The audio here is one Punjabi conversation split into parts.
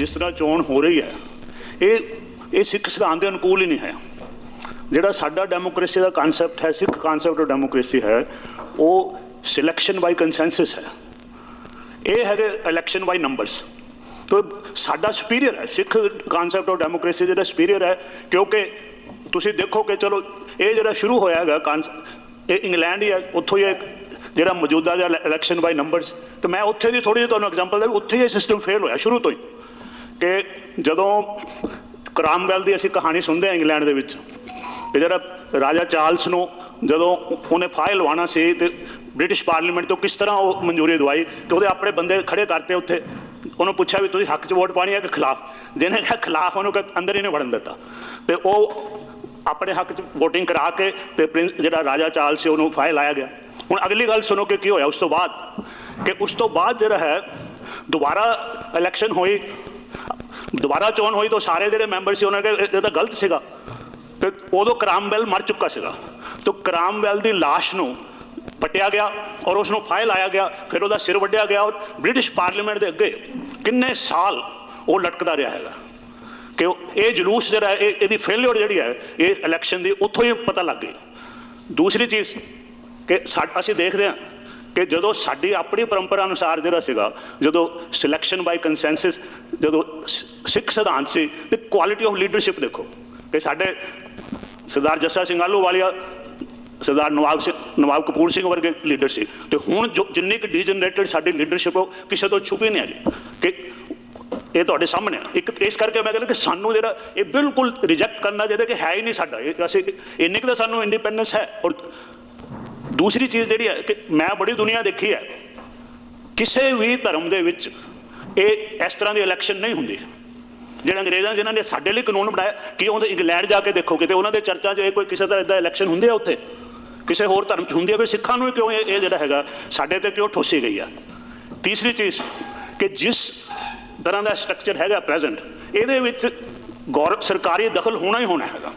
ਜਿਸ ਤਰ੍ਹਾਂ ਚੋਣ ਹੋ ਰਹੀ ਹੈ, ਇਹ ਇਹ ਸਿੱਖ ਸਿਧਾਂਤ ਦੇ ਅਨੁਕੂਲ ਹੀ ਨਹੀਂ ਹੈ। ਜਿਹੜਾ ਸਾਡਾ ਡੈਮੋਕ੍ਰੇਸੀ ਦਾ ਕਨਸੈਪਟ ਹੈ, ਸਿੱਖ ਕਨਸੈਪਟ ਆਫ ਡੈਮੋਕ੍ਰੇਸੀ ਹੈ, ਉਹ ਸਿਲੈਕਸ਼ਨ ਬਾਈ ਕੰਸੈਂਸਸ ਹੈ। ਇਹ ਹੈਗੇ ਇਲੈਕਸ਼ਨ ਬਾਈ ਨੰਬਰਸ ਤੋ ਸਾਡਾ ਸੁਪੀਰੀਅਰ ਹੈ, ਸਿੱਖ ਕਨਸੈਪਟ ਆਫ ਡੈਮੋਕ੍ਰੇਸੀ ਜਿਹੜਾ ਸੁਪੀਰੀਅਰ ਹੈ, ਕਿਉਂਕਿ ਤੁਸੀਂ ਦੇਖੋ ਕਿ ਚਲੋ, ਇਹ ਜਿਹੜਾ ਸ਼ੁਰੂ ਹੋਇਆ ਹੈਗਾ ਕਨਸ- ਇਹ ਇੰਗਲੈਂਡ ਹੀ ਹੈ, ਉੱਥੋਂ ਹੀ ਇਹ ਜਿਹੜਾ ਮੌਜੂਦਾ ਜਿਹੜਾ ਇਲੈਕਸ਼ਨ ਬਾਈ ਨੰਬਰਸ ਤੇ ਮੈਂ ਉੱਥੇ ਦੀ ਥੋੜੀ ਜਿਹੀ ਤੁਹਾਨੂੰ ਐਗਜ਼ਾਮਪਲ ਦੇ ਉੱਥੇ ਹੀ ਸਿਸਟਮ ਫੇਲ ਹੋਇਆ, ਸ਼ੁਰੂ ਤੋਂ ਹੀ। ਕਿ ਜਦੋਂ ਕਰਾਮਵੈਲ ਦੀ ਅਸੀਂ ਕਹਾਣੀ ਸੁਣਦੇ ਹਾਂ ਇੰਗਲੈਂਡ ਦੇ ਵਿੱਚ ਕਿ ਜਿਹੜਾ ਰਾਜਾ ਚਾਰਲਸ ਨੂੰ ਜਦੋਂ ਉਹਨੇ ਫਾਇਲ ਲਵਾਉਣਾ ਸੀ ਤੇ ਬ੍ਰਿਟਿਸ਼ ਪਾਰਲੀਮੈਂਟ ਤੋਂ ਕਿਸ ਤਰ੍ਹਾਂ ਉਹ ਮਨਜ਼ੂਰੀ ਦਵਾਈ ਕਿ ਉਹਦੇ ਆਪਣੇ ਬੰਦੇ ਖੜੇ ਕਰਤੇ ਉੱਥੇ, ਉਹਨੂੰ ਪੁੱਛਿਆ ਵੀ ਤੁਸੀਂ ਹੱਕ 'ਚ ਵੋਟ ਪਾਣੀ ਹੈ ਕਿ ਖਿਲਾਫ? ਜਿਹਨੇ ਕਿਹਾ ਖਿਲਾਫ, ਉਹਨੂੰ ਕਿ ਅੰਦਰ ਹੀ ਨਹੀਂ ਵੜਨ ਦਿੱਤਾ। ਤੇ ਉਹ ਆਪਣੇ ਹੱਕ 'ਚ VOTING ਕਰਾ ਕੇ ਤੇ ਪ੍ਰਿੰਸ ਜਿਹੜਾ ਰਾਜਾ ਚਾਰਲਸ ਸੀ ਉਹਨੂੰ ਫਾਇਲ ਆਇਆ ਗਿਆ। ਹੁਣ ਅਗਲੀ ਗੱਲ ਸੁਣੋ ਕਿ ਕੀ ਹੋਇਆ ਉਸ ਤੋਂ ਬਾਅਦ। ਕਿ ਉਸ ਤੋਂ ਬਾਅਦ ਜਿਹੜਾ ਹੈ, ਦੁਬਾਰਾ ਇਲੈਕਸ਼ਨ ਹੋਈ ਦੁਬਾਰਾ ਚੋਣ ਹੋਈ ਤਾਂ ਸਾਰੇ ਜਿਹੜੇ ਮੈਂਬਰ ਸੀ ਉਹਨਾਂ ਨੇ ਕਿਹਾ ਇਹ ਤਾਂ ਗਲਤ ਸੀਗਾ। ਤੇ ਉਦੋਂ ਕਰਾਮਵੈਲ ਮਰ ਚੁੱਕਾ ਸੀਗਾ। ਤੇ ਕਰਾਮਵੈਲ ਦੀ ਲਾਸ਼ ਨੂੰ ਪਟਿਆ ਗਿਆ ਔਰ ਉਸ ਨੂੰ ਫਾਇਲ ਆਇਆ ਗਿਆ। ਫਿਰ ਉਹਦਾ ਸਿਰ ਵੱਢਿਆ ਗਿਆ ਔਰ ਬ੍ਰਿਟਿਸ਼ ਪਾਰਲੀਮੈਂਟ ਦੇ ਅੱਗੇ ਕਿੰਨੇ ਸਾਲ ਉਹ ਲਟਕਦਾ ਰਿਹਾ ਹੈਗਾ। ਕਿ ਇਹ ਜਲੂਸ ਜਿਹੜਾ ਹੈ, ਇਹ ਇਹਦੀ ਫੇਲਿਅਰ ਜਿਹੜੀ ਹੈ ਇਹ ਇਲੈਕਸ਼ਨ ਦੀ ਉੱਥੋਂ ਹੀ ਪਤਾ ਲੱਗ ਗਈ। ਦੂਸਰੀ ਚੀਜ਼ ਕਿ ਸਾ- ਅਸੀਂ ਦੇਖਦੇ ਹਾਂ ਕਿ ਜਦੋਂ ਸਾਡੀ ਆਪਣੀ ਪਰੰਪਰਾ ਅਨੁਸਾਰ ਜਿਹੜਾ ਸੀਗਾ, ਜਦੋਂ ਸਿਲੈਕਸ਼ਨ ਬਾਈ ਕੰਸੈਂਸਸ ਜਦੋਂ ਸ- ਸਿੱਖ ਸਿਧਾਂਤ ਸੀ, ਤੇ ਕੁਆਲਿਟੀ ਆਫ ਲੀਡਰਸ਼ਿਪ ਦੇਖੋ ਕਿ ਸਾਡੇ ਸਰਦਾਰ ਜੱਸਾ ਸਿੰਘ ਆਹਲੂਵਾਲੀਆ ਸਰਦਾਰ ਨਵਾਬ ਸਿੰਘ ਨਵਾਬ ਕਪੂਰ ਸਿੰਘ ਵਰਗੇ ਲੀਡਰ ਸੀ। ਤੇ ਹੁਣ ਜੋ ਜਿੰਨੀ ਕਿ ਡੀਜਨਰੇਟਡ ਸਾਡੀ ਲੀਡਰਸ਼ਿਪ ਉਹ ਕਿਸੇ ਤੋਂ ਛੁਪੀ ਨਹੀਂ ਹੈਗੀ। ਕਿ ਇਹ ਤੁਹਾਡੇ ਸਾਹਮਣੇ ਆ। ਇੱਕ ਇਸ ਕਰਕੇ ਮੈਂ ਕਹਿੰਦਾ ਕਿ ਸਾਨੂੰ ਜਿਹੜਾ ਇਹ ਬਿਲਕੁਲ ਰਿਜੈਕਟ ਕਰਨਾ ਚਾਹੀਦਾ ਕਿ ਹੈ ਹੀ ਨਹੀਂ ਸਾਡਾ। ਇਹ ਅਸੀਂ ਇੰਨੀ ਕੁ ਤਾਂ ਸਾਨੂੰ ਇੰਡੀਪੈਂਡੈਂਸ ਹੈ। ਔਰ ਦੂਸਰੀ ਚੀਜ਼ ਜਿਹੜੀ ਹੈ ਕਿ ਮੈਂ ਬੜੀ ਦੁਨੀਆ ਦੇਖੀ ਹੈ, ਕਿਸੇ ਵੀ ਧਰਮ ਦੇ ਵਿੱਚ ਇਹ ਇਸ ਤਰ੍ਹਾਂ ਦੀ ਇਲੈਕਸ਼ਨ ਨਹੀਂ ਹੁੰਦੀ। ਜਿਹੜਾ ਅੰਗਰੇਜ਼ਾਂ ਜਿਨ੍ਹਾਂ ਨੇ ਸਾਡੇ ਲਈ ਕਾਨੂੰਨ ਬਣਾਇਆ, ਕਿ ਉਹਦੇ ਇੰਗਲੈਂਡ ਜਾ ਕੇ ਦੇਖੋਗੇ ਤੇ ਉਹਨਾਂ ਦੇ ਚਰਚਾ 'ਚ ਇਹ ਕੋਈ ਕਿਸੇ ਤਰ੍ਹਾਂ ਇਦਾਂ ਇਲੈਕਸ਼ਨ ਹੁੰਦੇ ਆ ਉੱਥੇ? ਕਿਸੇ ਹੋਰ ਧਰਮ 'ਚ ਹੁੰਦੀ ਆ ਫਿਰ ਸਿੱਖਾਂ ਨੂੰ ਕਿਉਂ ਇਹ ਇਹ ਜਿਹੜਾ ਹੈਗਾ, ਸਾਡੇ ਤੇ ਕਿਉਂ ਠੋਸੀ ਗਈ ਆ? ਤੀਸਰੀ ਚੀਜ਼, ਕਿ ਜਿਸ ਤਰ੍ਹਾਂ ਦਾ ਸਟਰਕਚਰ ਹੈਗਾ ਪ੍ਰੈਜ਼ੈਂਟ ਇਹਦੇ ਵਿੱਚ ਗੌਰ ਸਰਕਾਰੀ ਦਖਲ ਹੋਣਾ ਹੀ ਹੋਣਾ ਹੈਗਾ।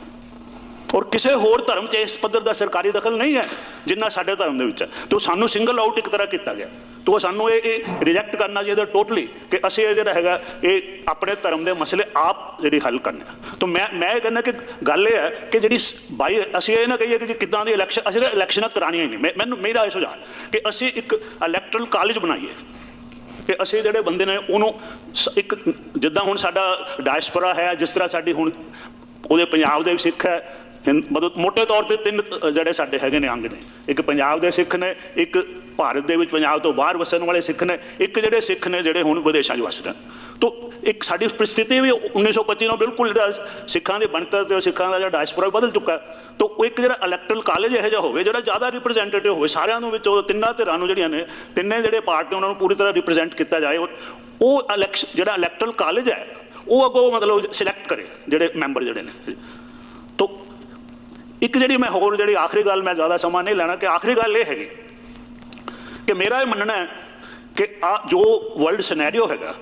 ਔਰ ਕਿਸੇ ਹੋਰ ਧਰਮ 'ਚ ਇਸ ਪੱਧਰ ਦਾ ਸਰਕਾਰੀ ਦਖਲ ਨਹੀਂ ਹੈ ਜਿੰਨਾ ਸਾਡੇ ਧਰਮ ਦੇ ਵਿੱਚ ਹੈ। ਤੇ ਉਹ ਸਾਨੂੰ ਸਿੰਗਲ ਆਊਟ ਇੱਕ ਤਰ੍ਹਾਂ ਕੀਤਾ ਗਿਆ। ਤੇ ਸਾਨੂੰ ਇਹ ਇਹ ਰਿਜੈਕਟ ਕਰਨਾ ਚਾਹੀਦਾ ਟੋਟਲੀ ਕਿ ਅਸੀਂ ਇਹ ਜਿਹੜਾ ਹੈਗਾ, ਇਹ ਆਪਣੇ ਧਰਮ ਦੇ ਮਸਲੇ ਆਪ ਜਿਹੜੀ ਹੱਲ ਕਰਨੇ ਤੋ ਮੈਂ ਮੈਂ ਇਹ ਕਹਿੰਦਾ ਕਿ ਗੱਲ ਇਹ ਹੈ ਕਿ ਜਿਹੜੀ ਸ- ਬਾਈ, ਅਸੀਂ ਇਹ ਨਾ ਕਹੀਏ ਕਿ ਜੀ ਕਿੱਦਾਂ ਦੀ ਇਲੈਕਸ਼ਨ ਅਸੀਂ ਤਾਂ ਇਲੈਕਸ਼ਨਾਂ ਕਰਾਉਣੀਆਂ ਹੀ ਨਹੀਂ। ਮੈਂ- ਮੈਨੂੰ, ਮੇਰਾ ਇਹ ਸੁਝਾਅ ਕਿ ਅਸੀਂ ਇੱਕ ਇਲੈਕਟਰਲ ਕਾਲਜ ਬਣਾਈਏ। ਕਿ ਅਸੀਂ ਜਿਹੜੇ ਬੰਦੇ ਨੇ ਉਹਨੂੰ ਸ- ਇੱਕ ਜਿੱਦਾਂ ਹੁਣ ਸਾਡਾ ਡਾਇਸਪੋਰਾ ਹੈ, ਜਿਸ ਤਰ੍ਹਾਂ ਸਾਡੀ ਹੁਣ ਉਹਦੇ ਪੰਜਾਬ ਦੇ ਸਿੱਖ ਹੈ ਮਤਲਬ ਮੋਟੇ ਤੌਰ ਤੇ ਤਿੰਨ ਜਿਹੜੇ ਸਾਡੇ ਹੈਗੇ ਨੇ ਅੰਗ ਨੇ। ਇੱਕ ਪੰਜਾਬ ਦੇ ਸਿੱਖ ਨੇ, ਇੱਕ ਭਾਰਤ ਦੇ ਵਿੱਚ ਪੰਜਾਬ ਤੋਂ ਬਾਹਰ ਵਸਣ ਵਾਲੇ ਸਿੱਖ ਨੇ, ਇੱਕ ਜਿਹੜੇ ਸਿੱਖ ਨੇ, ਜਿਹੜੇ ਹੁਣ ਵਿਦੇਸ਼ਾਂ 'ਚ ਵਸਦੇ ਨੇ। ਤੋ, ਇੱਕ ਸਾਡੀ ਪਰਿਸਥਿਤੀ ਵੀ 1925 ਨਾਲ ਬਿਲਕੁਲ ਜਿਹੜਾ ਸਿੱਖਾਂ ਦੀ ਬਣਤਰ ਤੇ ਸਿੱਖਾਂ ਦਾ ਜਿਹੜਾ ਡਾਇਸਪੋਰਾ ਬਦਲ ਚੁੱਕਾ ਤੋ, ਉਹ ਇੱਕ ਜਿਹੜਾ ਇਲੈਕਟਰਲ ਕਾਲਜ ਇਹੋ ਜਿਹਾ ਹੋਵੇ, ਜਿਹੜਾ ਜ਼ਿਆਦਾ ਰਿਪਰੈਜ਼ੈਂਟੇਟਿਵ ਹੋਵੇ, ਸਾਰਿਆਂ ਨੂੰ ਵਿੱਚ ਉਹ ਤਿੰਨਾਂ ਧਿਰਾਂ ਨੂੰ ਜਿਹੜੀਆਂ ਨੇ, ਤਿੰਨੇ ਜਿਹੜੇ ਪਾਰਟੀ ਉਹਨਾਂ ਨੂੰ ਪੂਰੀ ਤਰ੍ਹਾਂ ਰਿਪਰੈਜ਼ੈਂਟ ਕੀਤਾ ਜਾਏ, ਉਹ ਇਲੈਕਸ਼ਨ ਜਿਹੜਾ ਇਲੈਕਟਰਲ ਕਾਲਜ ਹੈ, ਉਹ ਅੱਗੋਂ ਮਤਲਬ ਸਿਲੈਕਟ ਕਰੇ, ਜਿਹੜੇ ਮੈਂਬਰ ਜਿਹੜੇ ਨੇ। ਤੋ ਇੱਕ ਜਿਹੜੀ ਮੈਂ ਹੋਰ ਜਿਹੜੀ ਆਖਰੀ ਗੱਲ ਮੈਂ ਜ਼ਿਆਦਾ ਸਮਾਂ ਨਹੀਂ ਲੈਣਾ ਕਿ ਆਖਰੀ ਗੱਲ ਇਹ ਹੈਗੀ ਕਿ ਮੇਰਾ ਇਹ ਮੰਨਣਾ ਹੈ ਕਿ ਆ ਜੋ ਵਰਲਡ ਸਿਨੈਰੀਓ ਹੈਗਾ,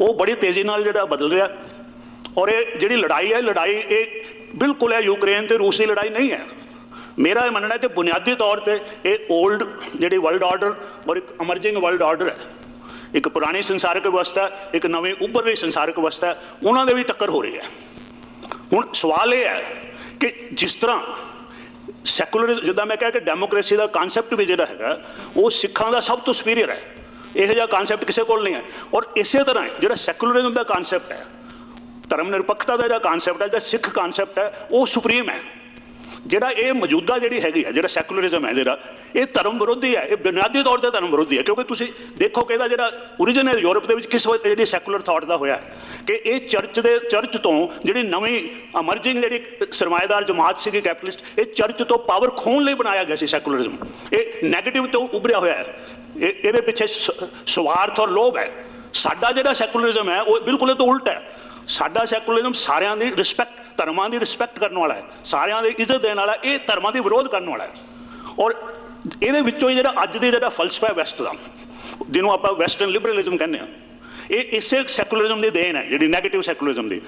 ਉਹ ਬੜੀ ਤੇਜ਼ੀ ਨਾਲ ਜਿਹੜਾ ਬਦਲ ਰਿਹਾ ਔਰ ਇਹ ਜਿਹੜੀ ਲੜਾਈ ਹੈ, ਲੜਾਈ ਇਹ ਬਿਲਕੁਲ ਹੈ, ਯੂਕਰੇਨ ਤੇ ਰੂਸ ਦੀ ਲੜਾਈ ਨਹੀਂ ਹੈ। ਮੇਰਾ ਇਹ ਮੰਨਣਾ ਹੈ ਕਿ ਬੁਨਿਆਦੀ ਤੌਰ ਤੇ ਇਹ 올ਡ ਜਿਹੜੀ ਵਰਲਡ ਆਰਡਰ ਔਰ ਇੱਕ ਅਮਰਜਿੰਗ ਵਰਲਡ ਆਰਡਰ ਹੈ। ਇੱਕ ਪੁਰਾਣੀ ਸੰਸਾਰਿਕ ਵਿਵਸਥਾ ਇੱਕ ਨਵੀਂ ਉੱਭਰ ਰਹੀ ਸੰਸਾਰਿਕ ਵਿਵਸਥਾ ਉਹਨਾਂ ਦੇ ਵੀ ਟੱਕਰ ਹੋ ਰਹੀ ਹੈ। ਹੁਣ ਸਵਾਲ ਇਹ ਹੈ ਕਿ ਜਿਸ ਤਰ੍ਹਾਂ ਸੈਕੂਲਰ, ਜਿੱਦਾਂ ਮੈਂ ਕਿਹਾ ਕਿ ਡੈਮੋਕ੍ਰੇਸੀ ਦਾ ਕਨਸੈਪਟ ਵੀ ਜਿਹੜਾ ਹੈਗਾ, ਉਹ ਸਿੱਖਾਂ ਦਾ ਸਭ ਤੋਂ ਸੁਪੀਰੀਅਰ ਹੈ। ਇਹੋ ਜਿਹਾ ਕਨਸੈਪਟ ਕਿਸੇ ਕੋਲ ਨਹੀਂ ਹੈ। ਔਰ ਇਸੇ ਤਰ੍ਹਾਂ ਹੀ ਜਿਹੜਾ ਸੈਕੂਲਰਿਜ਼ਮ ਦਾ ਕਨਸੈਪਟ ਹੈ, ਧਰਮ ਨਿਰਪੱਖਤਾ ਦਾ ਜਿਹੜਾ ਕਨਸੈਪਟ ਹੈ, ਜਿਹੜਾ ਸਿੱਖ ਕਨਸੈਪਟ ਹੈ, ਉਹ ਸੁਪਰੀਮ ਹੈ। ਜਿਹੜਾ ਇਹ ਮੌਜੂਦਾ ਜਿਹੜੀ ਹੈਗੀ ਹੈ ਜਿਹੜਾ ਸੈਕੂਲਰਿਜ਼ਮ ਹੈ ਜਿਹੜਾ, ਇਹ ਧਰਮ ਵਿਰੋਧੀ ਹੈ, ਇਹ ਬੁਨਿਆਦੀ ਤੌਰ ਤੇ ਧਰਮ ਵਿਰੋਧੀ ਹੈ, ਕਿਉਂਕਿ ਤੁਸੀਂ ਦੇਖੋ ਕਿ ਇਹਦਾ ਜਿਹੜਾ origin ਹੈ ਯੂਰਪ ਦੇ ਵਿੱਚ ਕਿਸ ਵਜ੍ਹਾ ਜਿਹੜੀ ਸੈਕੂਲਰ ਥਾਟ ਦਾ ਹੋਇਆ ਕਿ ਇਹ ਚਰਚ ਦੇ, ਚਰਚ ਤੋਂ ਜਿਹੜੀ ਨਵੀਂ ਅਮਰਜਿੰਗ ਜਿਹੜੀ ਸਰਮਾਏਦਾਰ ਜਮਾਤ ਸੀਗੀ ਕੈਪੀਟਲਿਸਟ ਇਹ ਚਰਚ ਤੋਂ ਪਾਵਰ ਖੋਣ ਲਈ ਬਣਾਇਆ ਗਿਆ ਸੀ ਸੈਕੂਲਰਿਜ਼ਮ ਇਹ 네ਗੇਟਿਵ ਤੋਂ ਉਭਰਿਆ ਹੋਇਆ ਹੈ। ਇਹ, ਇਹਦੇ ਪਿੱਛੇ ਸ- ਸਵਾਰਥ ਔਰ ਲੋਭ ਹੈ। ਸਾਡਾ ਜਿਹੜਾ ਸੈਕੂਲਰਿਜ਼ਮ ਹੈ, ਉਹ ਬਿਲਕੁਲ ਇਹ ਤੋਂ ਉਲਟ ਹੈ। ਸਾਡਾ ਸੈਕੂਲਰਿਜ਼ਮ ਸਾਰਿਆਂ ਦੀ ਰਿਸਪੈਕਟ ਧਰਮਾਂ ਦੀ ਰਿਸਪੈਕਟ ਕਰਨ ਵਾਲਾ ਹੈ। ਸਾਰਿਆਂ ਦੀ ਇੱਜ਼ਤ ਦੇਣ ਵਾਲਾ, ਇਹ ਧਰਮਾਂ ਦੀ ਵਿਰੋਧ ਕਰਨ ਵਾਲਾ ਹੈ। ਔਰ ਇਹਦੇ ਵਿੱਚੋਂ ਹੀ ਜਿਹੜਾ ਅੱਜ ਦੇ ਜਿਹੜਾ ਫਲਸਫਾ ਹੈ ਵੈਸਟ ਦਾ ਜਿਹਨੂੰ ਆਪਾਂ ਵੈਸਟਰਨ ਲਿਬਰਲਿਜ਼ਮ ਕਹਿੰਦੇ ਆ ਇਹ ਇਸੇ ਸੈਕੂਲਰਿਜ਼ਮ ਦੀ ਦੇਣ ਹੈ, ਜਿਹੜੀ 네ਗੇਟਿਵ ਸੈਕੂਲਰਿਜ਼ਮ ਦੀ।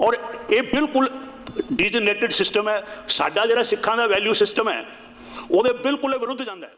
ਔਰ ਇਹ ਬਿਲਕੁਲ ਡੀਜਨਰੇਟਡ ਸਿਸਟਮ ਹੈ। ਸਾਡਾ ਜਿਹੜਾ ਸਿੱਖਾਂ ਦਾ ਵੈਲਿਊ ਸਿਸਟਮ ਹੈ, ਉਹਦੇ ਬਿਲਕੁਲ ਵਿਰੁੱਧ ਜਾਂਦਾ ਹੈ।